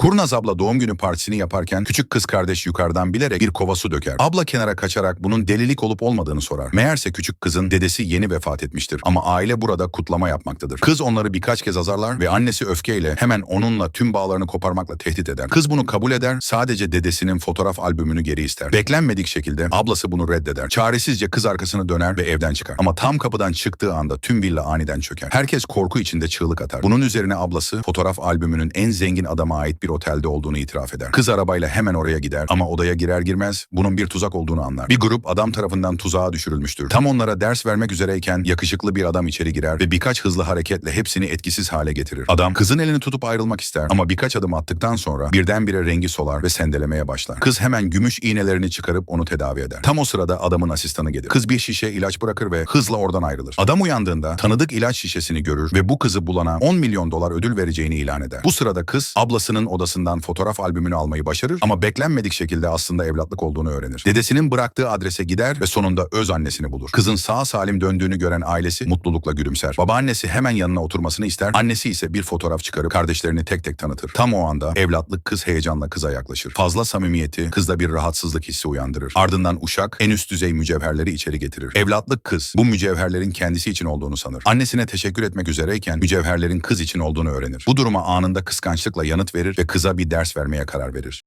Kurnaz abla doğum günü partisini yaparken küçük kız kardeş yukarıdan bilerek bir kova su döker. Abla kenara kaçarak bunun delilik olup olmadığını sorar. Meğerse küçük kızın dedesi yeni vefat etmiştir ama aile burada kutlama yapmaktadır. Kız onları birkaç kez azarlar ve annesi öfkeyle hemen onunla tüm bağlarını koparmakla tehdit eder. Kız bunu kabul eder, sadece dedesinin fotoğraf albümünü geri ister. Beklenmedik şekilde ablası bunu reddeder. Çaresizce kız arkasını döner ve evden çıkar. Ama tam kapıdan çıktığı anda tüm villa aniden çöker. Herkes korku içinde çığlık atar. Bunun üzerine ablası fotoğraf albümünün en zengin adama ait bir otelde olduğunu itiraf eder. Kız arabayla hemen oraya gider ama odaya girer girmez bunun bir tuzak olduğunu anlar. Bir grup adam tarafından tuzağa düşürülmüştür. Tam onlara ders vermek üzereyken yakışıklı bir adam içeri girer ve birkaç hızlı hareketle hepsini etkisiz hale getirir. Adam kızın elini tutup ayrılmak ister ama birkaç adım attıktan sonra birdenbire rengi solar ve sendelemeye başlar. Kız hemen gümüş iğnelerini çıkarıp onu tedavi eder. Tam o sırada adamın asistanı gelir. Kız bir şişe ilaç bırakır ve hızla oradan ayrılır. Adam uyandığında tanıdık ilaç şişesini görür ve bu kızı bulana 10 milyon dolar ödül vereceğini ilan eder. Bu sırada kız ablasının odasından fotoğraf albümünü almayı başarır ama beklenmedik şekilde aslında evlatlık olduğunu öğrenir. Dedesinin bıraktığı adrese gider ve sonunda öz annesini bulur. Kızın sağ salim döndüğünü gören ailesi mutlulukla gülümser. Babaannesi hemen yanına oturmasını ister. Annesi ise bir fotoğraf çıkarıp kardeşlerini tek tek tanıtır. Tam o anda evlatlık kız heyecanla kıza yaklaşır. Fazla samimiyeti kızda bir rahatsızlık hissi uyandırır. Ardından uşak en üst düzey mücevherleri içeri getirir. Evlatlık kız bu mücevherlerin kendisi için olduğunu sanır. Annesine teşekkür etmek üzereyken mücevherlerin kız için olduğunu öğrenir. Bu duruma anında kıskançlıkla yanıt verir ve kıza bir ders vermeye karar verir.